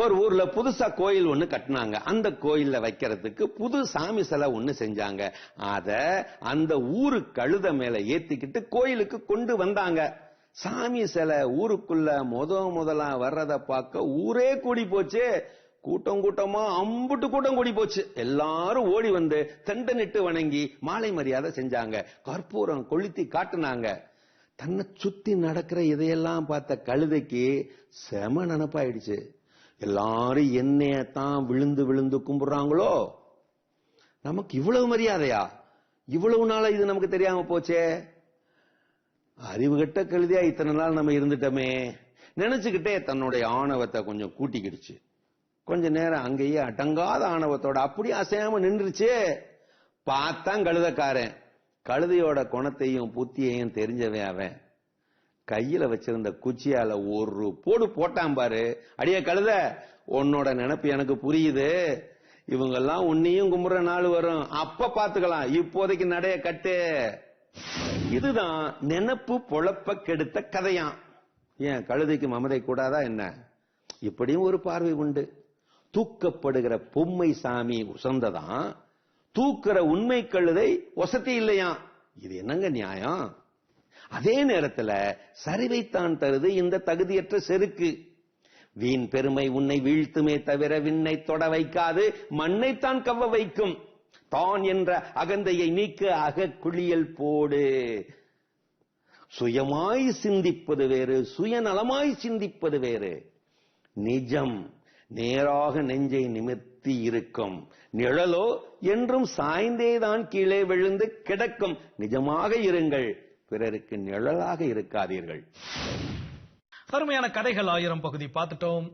ஒரு ஊர்ல புதுசா கோயில் ஒண்ணு கட்டினாங்க. அந்த கோயில்ல வைக்கிறதுக்கு புது சாமி சிலை ஒண்ணு செஞ்சாங்க. அத அந்த ஊரு கழுத மேல ஏத்திக்கிட்டு கோயிலுக்கு கொண்டு வந்தாங்க. சாமி சிலை ஊருக்குள்ள முத முதலா வர்றத பார்க்க ஊரே கூடி போச்சு. கூட்டம் கூட்டமா அம்புட்டு கூட்டம் கூடி போச்சு. எல்லாரும் ஓடி வந்து தண்டனிட்டு வணங்கி மாலை மரியாதை செஞ்சாங்க. கற்பூரம் கொளுத்தி காட்டுனாங்க. தன்னை சுத்தி நடக்கிற இதையெல்லாம் பார்த்த கழுதைக்கு செம நினப்பாயிடுச்சு. எல்லாரும் என்னையத்தான் விழுந்து விழுந்து கும்பிடுறாங்களோ? நமக்கு இவ்வளவு மரியாதையா? இவ்வளவு நாளா இது நமக்கு தெரியாம போச்சே? அறிவு கட்ட கழுதியா இத்தனை நாள் நம்ம இருந்துட்டோமே. நினைச்சுக்கிட்டே தன்னுடைய ஆணவத்தை கொஞ்சம் கூட்டிக்கிடுச்சு. கொஞ்ச நேரம் அங்கேயே அடங்காத ஆணவத்தோட அப்படியே அசையாம நின்றுச்சு பார்த்தான் கழுதக்காரன். கழுதையோட குணத்தையும் புத்தியையும் தெரிஞ்சவே அவன். கையில வச்சிருந்த குச்சியால ஒரு போடு போட்டான் பாரு. அடியே கழுத உன்னோட நினைப்பு எனக்கு புரியுது. இவங்கெல்லாம் உன்னையும் கும்புற நாள் வரும். அப்ப பாத்துக்கலாம். இப்போதைக்கு நடைய கட்டு. இதுதான் நினப்பு பொழப்ப கெடுத்த கதையாம். ஏன் கழுதைக்கு மமதை கூடாதா என்ன? இப்படியும் ஒரு பார்வை உண்டு. தூக்கப்படுகிற பொம்மை சாமி உசந்ததான். தூக்கிற உண்மை கழுதை வசதி இல்லையா இது என்னங்க நியாயம்? அதே நேரத்துல சரிவைத்தான் தருது இந்த தகுதியற்ற செருக்கு. வீண் பெருமை உன்னை வீழ்த்துமே தவிர விண்ணை தொட வைக்காது மண்ணைத்தான் கவ்வ வைக்கும். தான் என்ற அகந்தையை நீக்க அக குளியல் போடு. சுயமாய் சிந்திப்பது வேறு சுயநலமாய் சிந்திப்பது வேறு. நிஜம் நேராக நெஞ்சை நிமிர்த்தி இருக்கும். நிழலோ என்றும் சாய்ந்தேதான் கீழே விழுந்து கிடக்கும். நிஜமாக இருங்கள். பிறருக்கு நிழலாக இருக்காதீர்கள். அருமையான கதைகள் ஆயிரம் பகுதி பார்த்துட்டோம்.